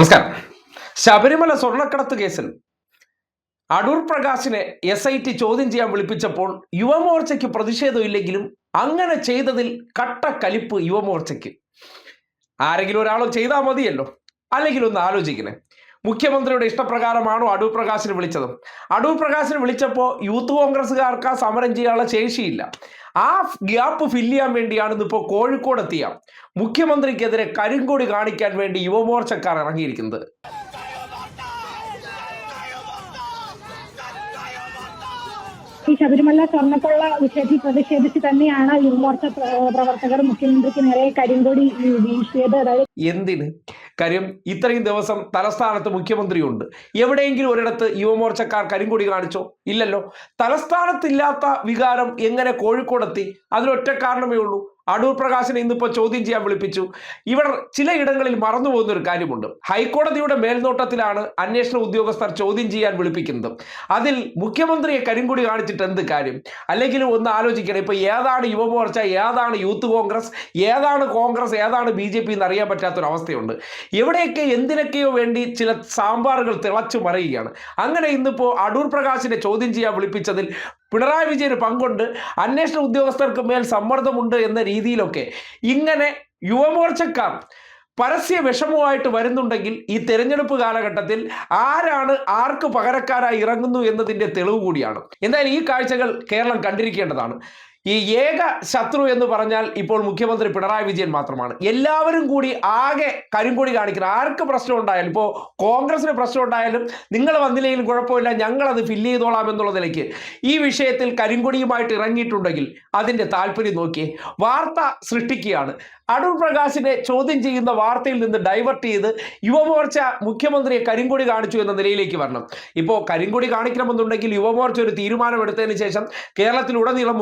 നമസ്കാരം. ശബരിമല സ്വർണക്കടത്ത് കേസിൽ അടൂർ പ്രകാശിനെ എസ് ഐ ടി ചോദ്യം ചെയ്യാൻ വിളിപ്പിച്ചപ്പോൾ യുവമോർച്ചയ്ക്ക് പ്രതിഷേധമില്ലെങ്കിലും അങ്ങനെ ചെയ്തതിൽ കട്ട കലിപ്പ് യുവമോർച്ചയ്ക്ക്. ആരെങ്കിലും ഒരാളോ ചെയ്താൽ മതിയല്ലോ. അല്ലെങ്കിൽ ഒന്ന് ആലോചിക്കണേ. മുഖ്യമന്ത്രിയുടെ ഇഷ്ടപ്രകാരമാണോ അടൂർ പ്രകാശിനെ വിളിച്ചത്? അടൂർ പ്രകാശിനെ വിളിച്ചപ്പോൾ യൂത്ത് കോൺഗ്രസ്സുകാർക്ക് ആ സമരം ചെയ്യാനുള്ള ശേഷിയില്ല. ആ ഗ്യാപ്പ് ഫില്ല് ചെയ്യാൻ വേണ്ടിയാണ് ഇന്നിപ്പോൾ കോഴിക്കോട് എത്തിയ മുഖ്യമന്ത്രിക്കെതിരെ കരിങ്കൊടി കാണിക്കാൻ വേണ്ടി യുവമോർച്ചക്കാർ ഇറങ്ങിയിരിക്കുന്നത്. ഈ ശബരിമല സ്വർണക്കൊള്ള വിഷയത്തിൽ പ്രതിഷേധിച്ച് തന്നെയാണ് യുവമോർച്ച പ്ര- പ്രവർത്തകർ മുഖ്യമന്ത്രിക്ക് നേരെ കരിങ്കൊടി വീശിയത്. അതായത് എന്തിന്? കാര്യം ഇത്രയും ദിവസം തലസ്ഥാനത്ത് മുഖ്യമന്ത്രിയുണ്ട്. എവിടെയെങ്കിലും ഒരിടത്ത് യുവമോർച്ചക്കാർ കരിങ്കൊടി കാണിച്ചോ? ഇല്ലല്ലോ. തലസ്ഥാനത്തില്ലാത്ത വികാരം എങ്ങനെ കോഴിക്കോടെത്തി? അതിനൊറ്റ കാരണമേ ഉള്ളൂ. അടൂർ പ്രകാശിനെ ഇന്നിപ്പോൾ ചോദ്യം ചെയ്യാൻ വിളിപ്പിച്ചു. ഇവർ ചിലയിടങ്ങളിൽ മറന്നു പോകുന്ന ഒരു കാര്യമുണ്ട്. ഹൈക്കോടതിയുടെ മേൽനോട്ടത്തിലാണ് അന്വേഷണ ഉദ്യോഗസ്ഥർ ചോദ്യം ചെയ്യാൻ വിളിപ്പിക്കുന്നത്. അതിൽ മുഖ്യമന്ത്രിയെ കരിങ്കുടി കാണിച്ചിട്ട് എന്ത് കാര്യം? അല്ലെങ്കിൽ ഒന്ന് ആലോചിക്കണം. ഇപ്പോൾ ഏതാണ് യുവമോർച്ച ഏതാണ് യൂത്ത് കോൺഗ്രസ് ഏതാണ് കോൺഗ്രസ് ഏതാണ് ബി ജെ പി എന്ന് അറിയാൻ പറ്റാത്തൊരവസ്ഥയുണ്ട്. എവിടെയൊക്കെ എന്തിനൊക്കെയോ വേണ്ടി ചില സാമ്പാറുകൾ തിളച്ചു മറിയുകയാണ്. അങ്ങനെ ഇന്നിപ്പോൾ അടൂർ പ്രകാശിനെ ചോദ്യം ചെയ്യാൻ വിളിപ്പിച്ചതിൽ പിണറായി വിജയന് പങ്കുണ്ട്. അന്വേഷണ ഉദ്യോഗസ്ഥർക്ക് മേൽ സമ്മർദ്ദമുണ്ട് എന്ന രീതിയിലൊക്കെ ഇങ്ങനെ യുവമോർച്ചക്കാർ പരസ്യ വിഷമവുമായിട്ട് വരുന്നുണ്ടെങ്കിൽ ഈ തെരഞ്ഞെടുപ്പ് കാലഘട്ടത്തിൽ ആരാണ് ആർക്ക് പകരക്കാരായി ഇറങ്ങുന്നു എന്നതിന്റെ തെളിവ് കൂടിയാണ്. എന്തായാലും ഈ കാഴ്ചകൾ കേരളം കണ്ടിരിക്കേണ്ടതാണ്. ഈ ഏക ശത്രു എന്ന് പറഞ്ഞാൽ ഇപ്പോൾ മുഖ്യമന്ത്രി പിണറായി വിജയൻ മാത്രമാണ്. എല്ലാവരും കൂടി ആകെ കരിങ്കൊടി കാണിക്കുന്നത് ആർക്ക് പ്രശ്നം ഉണ്ടായാലും ഇപ്പോൾ കോൺഗ്രസിന് പ്രശ്നം ഉണ്ടായാലും നിങ്ങൾ വന്നില്ലെങ്കിലും കുഴപ്പമില്ല ഞങ്ങളത് ഫില്ല് ചെയ്തോളാം എന്നുള്ള നിലയ്ക്ക് ഈ വിഷയത്തിൽ കരിങ്കൊടിയുമായിട്ട് ഇറങ്ങിയിട്ടുണ്ടെങ്കിൽ അതിന്റെ താല്പര്യം നോക്കി വാർത്ത സൃഷ്ടിക്കുകയാണ്. അടൂർ പ്രകാശിനെ ചോദ്യം ചെയ്യുന്ന വാർത്തയിൽ നിന്ന് ഡൈവേർട്ട് ചെയ്ത് യുവമോർച്ച മുഖ്യമന്ത്രിയെ കരിങ്കൊടി കാണിച്ചു എന്ന നിലയിലേക്ക് വരണം. ഇപ്പോൾ കരിങ്കൊടി കാണിക്കണമെന്നുണ്ടെങ്കിൽ യുവമോർച്ച ഒരു തീരുമാനമെടുത്തതിന് ശേഷം കേരളത്തിലുടനീളം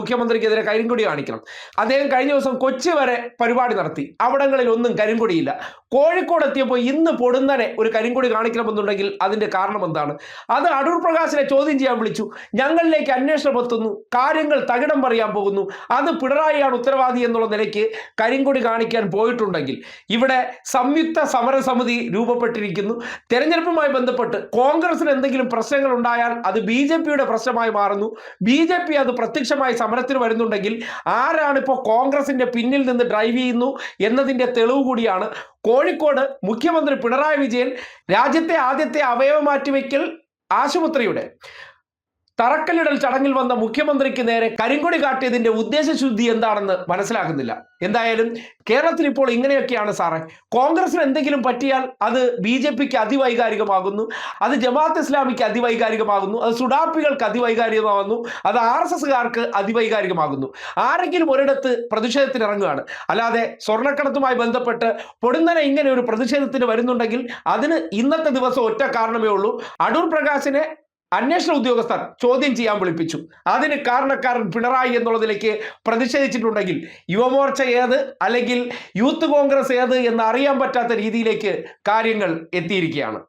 മുഖ്യമന്ത്രിക്കെതിരെ കരിങ്കൊടി കാണിക്കണം. അദ്ദേഹം കഴിഞ്ഞ ദിവസം കൊച്ചി വരെ പരിപാടി നടത്തി. അവിടങ്ങളിൽ ഒന്നും കരിങ്കൊടിയില്ല. കോഴിക്കോട് എത്തിയപ്പോൾ ഇന്ന് പൊടുന്നനെ ഒരു കരിങ്കൊടി കാണിക്കണമെന്നുണ്ടെങ്കിൽ അതിന്റെ കാരണം എന്താണ്? അത് അടൂർ പ്രകാശിനെ ചോദ്യം ചെയ്യാൻ വിളിച്ചു. ഞങ്ങളിലേക്ക് അന്വേഷണം എത്തുന്നു. കാര്യങ്ങൾ തകിടം പറയാൻ പോകുന്നു. അത് പിണറായിയാണ് ഉത്തരവാദി എന്നുള്ള നിലയ്ക്ക് കരിങ്കൊടി കാണിക്കാൻ പോയിട്ടുണ്ടെങ്കിൽ ഇവിടെ സംയുക്ത സമരസമിതി രൂപപ്പെട്ടിരിക്കുന്നു. തെരഞ്ഞെടുപ്പുമായി ബന്ധപ്പെട്ട് കോൺഗ്രസിന് എന്തെങ്കിലും പ്രശ്നങ്ങൾ ഉണ്ടായാൽ അത് ബി പ്രശ്നമായി മാറുന്നു. ബി അത് പ്രത്യക്ഷമായി സമരത്തിന് വരുന്നുണ്ടെങ്കിൽ ആരാണ് ഇപ്പോൾ കോൺഗ്രസിന്റെ പിന്നിൽ നിന്ന് ഡ്രൈവ് ചെയ്യുന്നു എന്നതിന്റെ തെളിവ് കൂടിയാണ് കോഴിക്കോട് മുഖ്യമന്ത്രി പിണറായി വിജയൻ രാജ്യത്തെ ആദ്യത്തെ അവയവ മാറ്റിവെക്കൽ ആശുപത്രിയുടെ. തറക്കല്ലിടൽ ചടങ്ങിൽ വന്ന മുഖ്യമന്ത്രിക്ക് നേരെ കരിങ്കൊടി കാട്ടിയതിന്റെ ഉദ്ദേശശുദ്ധി എന്താണെന്ന് മനസ്സിലാകുന്നില്ല എന്തായാലും കേരളത്തിൽ ഇപ്പോൾ ഇങ്ങനെയൊക്കെയാണ് സാറേ. കോൺഗ്രസിന് എന്തെങ്കിലും പറ്റിയാൽ അത് ബി ജെ പിക്ക് അതിവൈകാരികമാകുന്നു അത് ജമാഅത്ത് ഇസ്ലാമിക്ക് അതിവൈകാരികമാകുന്നു അത് സുഡാപ്പികൾക്ക് അതിവൈകാരികമാകുന്നു അത് ആർ എസ് എസ്കാർക്ക് അതിവൈകാരികമാകുന്നു. ആരെങ്കിലും ഒരിടത്ത് പ്രതിഷേധത്തിന് ഇറങ്ങുകയാണ്. അല്ലാതെ സ്വർണക്കടത്തുമായി ബന്ധപ്പെട്ട് പൊടുന്നനെ ഇങ്ങനെ ഒരു പ്രതിഷേധത്തിന് വരുന്നുണ്ടെങ്കിൽ അതിന് ഇന്നത്തെ ദിവസം ഒറ്റ കാരണമേ ഉള്ളൂ. അടൂർ പ്രകാശിനെ അന്വേഷണ ഉദ്യോഗസ്ഥർ ചോദ്യം ചെയ്യാൻ വിളിപ്പിച്ചു. അതിന് കാരണക്കാരൻ പിണറായി എന്നുള്ളതിലേക്ക് പ്രതിഷേധിച്ചിട്ടുണ്ടെങ്കിൽ യുവമോർച്ച ഏത് അല്ലെങ്കിൽ യൂത്ത് കോൺഗ്രസ് ഏത് എന്ന് അറിയാൻ പറ്റാത്ത രീതിയിലേക്ക് കാര്യങ്ങൾ എത്തിയിരിക്കുകയാണ്.